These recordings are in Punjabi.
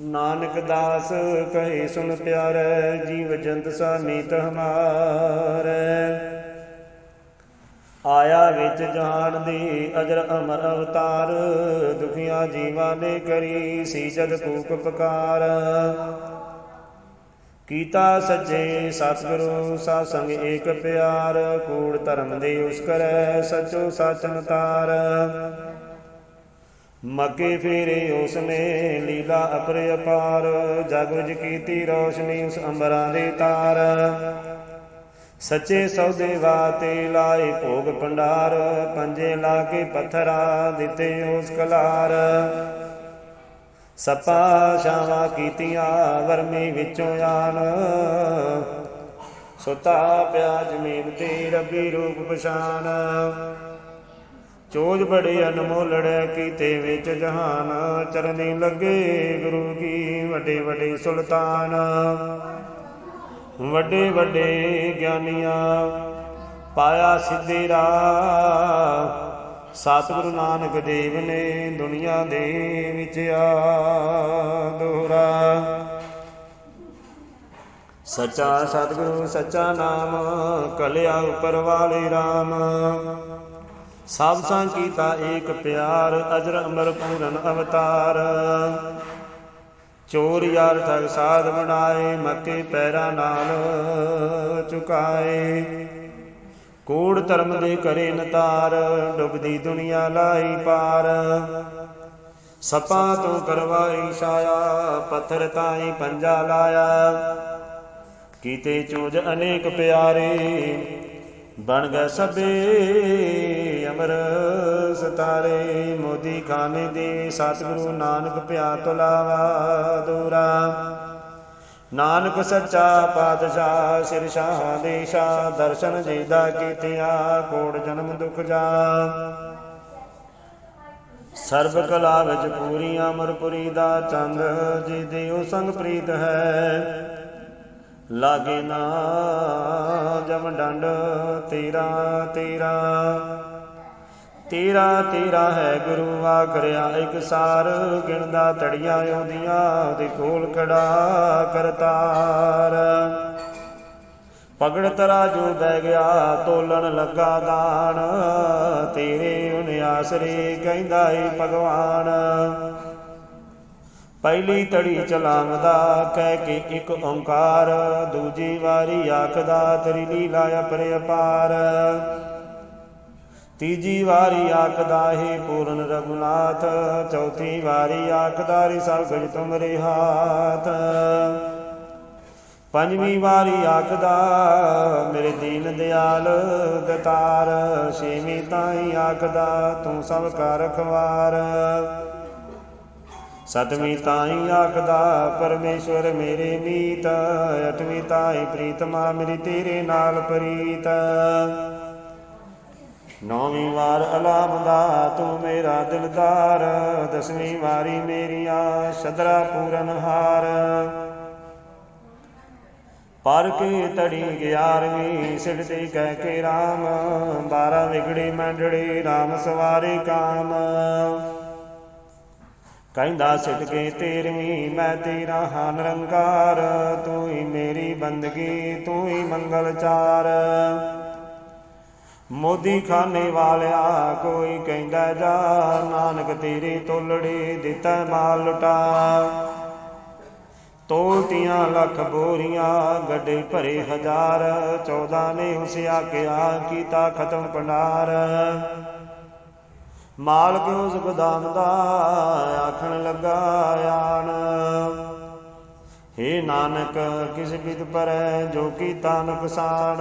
ਨਾਨਕ ਦਾਸ ਕਹੇ ਸੁਨ ਪਿਆਰੇ, ਜੀਵ ਜੰਤ ਸਾ ਮੀਤ ਆਇਆ ਵਿੱਚ ਜਹਾਨ ਦੀ ਅਜਰ ਅਮਰ ਅਵਤਾਰ, ਦੁਖੀਆਂ ਜੀਵਾਂ ਨੇ ਕਰੀ ਸੀ ਜਦ ਕੂਕ ਪਕਾਰ। ਕੀਤਾ ਸੱਚੇ ਸਤਿਗੁਰੂ ਸਾ ਸੰਗ ਏਕ ਪਿਆਰ, ਕੂੜ ਧਰਮ ਦੇ ਉਸ ਕਰੈ ਸਚੋ ਸਾਚਨ ਤਾਰ। ਮੱਗੇ ਫੇਰੇ ਉਸਨੇ ਲੀਲਾ ਅਪਰ ਅਪਾਰ ਜਗ ਕੀਤੀ ਰੋਸ਼ਨੀ ਉਸ ਅੰਬਰਾਂ ਦੇ ਤਾਰ। ਸੱਚੇ ਸੌਦੇ ਵਾਤੇ ਲਾਏ ਭੋਗ ਭੰਡਾਰ, ਪੰਜੇ ਲਾ ਕੇ ਪੱਥਰਾ ਦਿੱਤੇ ਉਸ ਕਲਾਰ। ਸਪਾ ਸ਼ਾਵਾ ਕੀਤੀਆਂ ਵਰਮੀ ਵਿੱਚੋਂ ਆਨ। ਸੁਤਾ ਪਿਆ ਜ਼ਮੀਨ ਤੇ ਰੱਬੀ ਰੂਪ ਪਛਾਨ। ਚੋਜ ਬੜੇ ਅਨਮੋਲੜ ਕੀਤੇ ਵਿੱਚ ਜਹਾਨ, ਚਰਨੀ ਲੱਗੇ ਗੁਰੂ ਕੀ ਵੱਡੇ ਵੱਡੇ ਸੁਲਤਾਨ। ਵੱਡੇ ਵੱਡੇ ਗਿਆਨੀਆਂ ਪਾਇਆ ਸਿੱਧੇ ਰਾਹ। ਸਤਿਗੁਰੂ ਨਾਨਕ ਦੇਵ ਨੇ ਦੁਨੀਆ ਦੇ ਵਿੱਚ ਆ ਦੋਰਾ। ਸੱਚਾ ਸਤਿਗੁਰੂ, ਸੱਚਾ ਨਾਮ, ਕਲਿਆ ਉਪਰ ਵਾਲੇ RAM ਸਭ ਸਾਂ ਕੀਤਾ ਏਕ ਪਿਆਰ, ਅਜਰ ਅਮਰ ਪੂਰਨ ਅਵਤਾਰ। ਚੋਰ ਯਾਰ ਠਗ ਸਾਧ ਬਣਾਏ, ਮੱਕੇ ਪੈਰਾਂ ਨਾਲ ਚੁਕਾਏ ਕੋੜ ਧਰਮ ਦੇ ਕਰੇ ਨਤਾਰ, ਡੁੱਬਦੀ ਦੁਨੀਆ ਲਾਈ ਪਾਰ। ਸਪਾ ਤੋਂ ਕਰਵਾਈ ਛਾਇਆ, ਪੱਥਰ ਤਾਈ ਪੰਜਾ ਲਾਇਆ। ਕੀਤੇ ਚੋਜ ਅਨੇਕ ਪਿਆਰੇ ਬਣ ਗਏ ਸਭੇ ਅਮਰ ਸਤਾਰੇ ਮੋਦੀ ਖਾਨੇ ਦੇ ਸਤਿਗੁਰੂ ਨਾਨਕ ਪਿਆ ਤੁਲਾਵਾ ਦੂਰਾ ਨਾਨਕ ਸੱਚਾ ਪਾਤਸ਼ਾਹ ਸਿਰ ਸ਼ਾਹ ਦੇ ਸ਼ਾਹ ਦਰਸ਼ਨ ਜੀ ਦਾ ਕੀਤਿਆ ਕੋੜ ਜਨਮ ਦੁਖ ਜਾ। ਸਰਬ ਕਲਾ ਵਿੱਚ ਪੂਰੀ ਅਮਰਪੁਰੀ ਦਾ ਚੰਦ ਜੀ ਦੇਉ ਸੰਗ ਪ੍ਰੀਤ ਹੈ। ਲਾਗੇ ਨਾ ਜਮ ਡੰਡ, ਤੇਰਾ ਤੇਰਾ। ਤੇਰਾ ਤੇਰਾ ਹੈ ਗੁਰੂ ਆਗਰਿਆ ਇੱਕ ਸਾਰ ਗਿਣਦਾ ਤੜੀਆਂ ਆਉਂਦੀਆਂ, ਉਹਦੇ ਕੋਲ ਖੜਾ ਕਰਤਾਰ। ਪਗੜ ਤਰਾਜੂ ਬਹਿ ਗਿਆ, ਤੋਲਣ ਲੱਗਾ ਦਾਨ। ਤੇਰੇ ਉਹਨੇ ਆਸਰੇ ਕਹਿੰਦਾ ਏ ਭਗਵਾਨ। ਪਹਿਲੀ ਤੜੀ ਚਲਾਵਦਾ ਕਹਿ ਕੇ ਇੱਕ ਓੰਕਾਰ, ਦੂਜੀ ਵਾਰੀ ਆਖਦਾ ਤੇਰੀ ਲੀਲਾ ਅਪਰ ਅਪਾਰ। ਤੀਜੀ ਵਾਰੀ ਆਖਦਾ ਹੈ ਪੂਰਨ ਰਘੁਨਾਥ, ਚੌਥੀ ਵਾਰੀ ਆਖਦਾ ਰੀ ਸਭ ਕੁਝ ਤੁਮਰੇ ਹਾਥ। ਪੰਜਵੀਂ ਵਾਰੀ ਆਖਦਾ, ਮੇਰੇ ਦੀਨ ਦਿਆਲ ਦਤਾਰ ਛੇਵੀਂ ਤਾਈ ਆਖਦਾ, ਤੂੰ ਸਭ ਕਾ ਰਖਵਾਰ। ਸਤਵੀਂ ਤਾਈ ਆਖਦਾ, ਪਰਮੇਸ਼ਵਰ ਮੇਰੇ ਮੀਤ, ਅਠਵੀਂ ਤਾਈ ਪ੍ਰੀਤਮਾ ਮੇਰੀ ਤੇਰੇ ਨਾਲ ਪ੍ਰੀਤ। ਨੌਵੀਂ ਵਾਰ ਅਲਾਮ ਦਾ, ਤੂੰ ਮੇਰਾ ਦਿਲਦਾਰ। ਦਸਵੀਂ ਵਾਰੀ ਮੇਰੀਆਂ ਸ਼ਦਰਾ ਪੂਰਨ ਹਾਰ। ਪਰ ਕੇ ਤੜੀ ਗਿਆਰਵੀਂ ਸਿਰ ਕਹਿ ਕੇ RAM 12 ਵਿਗੜੇ ਮੰਡੜੇ RAM ਸਵਾਰੇ ਕਾਮ। ਕਹਿੰਦਾ ਸਿੱਟ ਕੇ ਮੈਂ ਤੇਰਾ ਹਾਂ ਨਿਰੰਕਾਰ ਤੂੰ ਹੀ ਮੇਰੀ ਬੰਦਗੀ, ਤੂੰ ਹੀ ਮੰਗਲਚਾਰ ਮੋਦੀ ਖਾਨੇ ਵਾਲਿਆ, ਕੋਈ ਕਹਿੰਦਾ ਜਾ, ਨਾਨਕ ਤੇਰੀ ਤੋਲੜੀ ਦਿੱਤਾ ਮਾਲ ਲੁਟਾ। ਤੋਲਤੀਆਂ ਲੱਖ ਬੋਰੀਆਂ, ਗੱਡੇ ਭਰੇ ਹਜ਼ਾਰ 14 ਨੇ ਉਸ ਆਖਿਆ ਕੀਤਾ ਖਤਮ ਭੰਡਾਰ। ਮਾਲਕ ਉਸ ਗੋਦਾਮ ਦਾ ਆਣ ਹੇ ਨਾਨਕ, ਕਿਸ ਬਿਦ ਪਰ ਜੋ ਕੀਤਾ ਨੁਕਸਾਨ?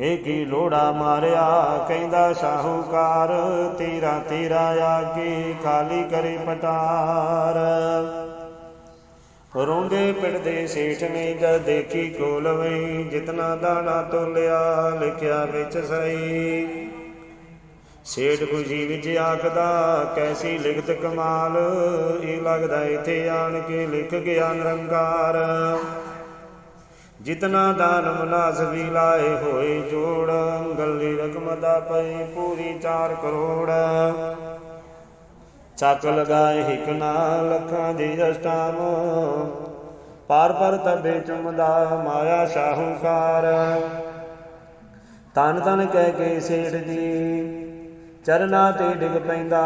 ਏ ਕੀ ਲੋੜਾ ਮਾਰਿਆ, ਕਹਿੰਦਾ ਸ਼ਾਹੂਕਾਰ, ਤੇਰਾ ਤੇਰਾ ਆ ਕੇ ਖਾਲੀ ਕਰੇ ਪਟਾਰ। ਰੋਂਦੇ ਪਿੜਦੇ ਸੇਠ ਨੇ ਜਦ ਦੇਖੀ ਕੋਲਵਈ ਜਿਤਨਾ ਦਾਣਾ ਤੋਲਿਆ, ਲਿਖਿਆ ਵਿੱਚ ਸਹੀ। ਸੇਠ ਖੁਸ਼ੀ ਵਿੱਚ ਆਖਦਾ, ਕੈਸੀ ਲਿਖਤ ਕਮਾਲ? ਇਹ ਲੱਗਦਾ ਇਥੇ ਆਣ ਕੇ ਲਿਖ ਗਿਆ ਨਿਰੰਕਾਰ। ਜਿਤਨਾ ਦਾਨ ਮੁਨਾਸਬੀ ਲਾਏ ਹੋਏ ਜੋੜ ਗੱਲੀ ਰਕਮ ਦਾ ਪਈ ਪੂਰੀ 4 ਕਰੋੜ। ਚੱਕ ਲਗਾਏ ਹਿਕ ਨਾ ਲੱਖਾਂ ਦੀ ਅਸ਼ਟਾਮ ਪਾਰ ਪਰ ਤਬੇ ਚੁੰਮਦਾ ਮਾਇਆ ਸ਼ਾਹੂਕਾਰ। ਤਨ ਤਨ ਕਹਿ ਕੇ ਸੇਠ ਜੀ ਚਰਨਾ ਤੇ ਡਿਗ ਪੈਂਦਾ।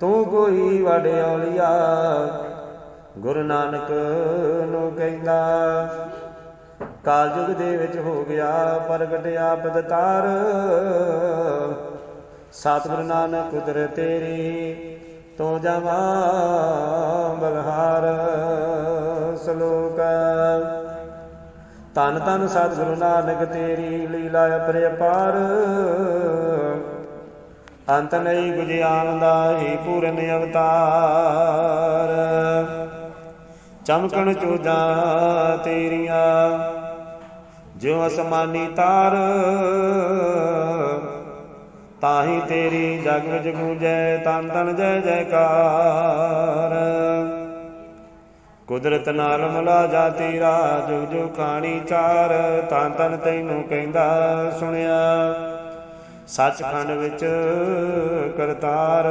ਤੂੰ ਕੋਈ ਵਡਿਆਲੀਆ ਗੁਰੂ ਨਾਨਕ ਨੂੰ ਕਹਿੰਦਾ। ਕਾਲਯੁਗ ਦੇ ਵਿੱਚ ਹੋ ਗਿਆ ਪ੍ਰਗਟ ਆਪਦ ਤਾਰ। ਸਤਿਗੁਰੂ ਨਾਨਕ ਕੁਦਰ ਤੇਰੀ, ਤੂੰ ਜਮਾ ਬਲਹਾਰ। ਸ਼ਲੋਕ ਤਨ ਤਨ ਸਤਿਗੁਰੂ ਨਾਨਕ ਤੇਰੀ ਲੀਲਾ ਅਪਰਿਪਾਰ ਅੰਤ ਨਹੀਂ ਗੁਜਿਆਨ ਦਾ ਹੀ ਪੂਰਨ ਅਵਤਾਰ। ਚਮਕਣ ਚੋਜਾਂ ਤੇਰੀਆਂ, ਜਿਉ ਅਸਮਾਨੀ ਤਾਰ, ਤਾਹੀ ਤੇਰੀ ਜਗ ਵਿੱਚ ਗੂੰਜੈ ਤਨ ਤਨ ਜੈ ਜੈਕਾਰ। ਕੁਦਰਤ ਨਾਲ ਮਲਾ ਜਾ ਤੇਰਾ ਜੋ ਜੋ ਚਾਰ, ਤਾਂ ਤਨ ਤੈਨੂੰ ਕਹਿੰਦਾ ਸੁਣਿਆ। ਸੱਚਖੰਡ ਵਿੱਚ ਕਰਤਾਰ।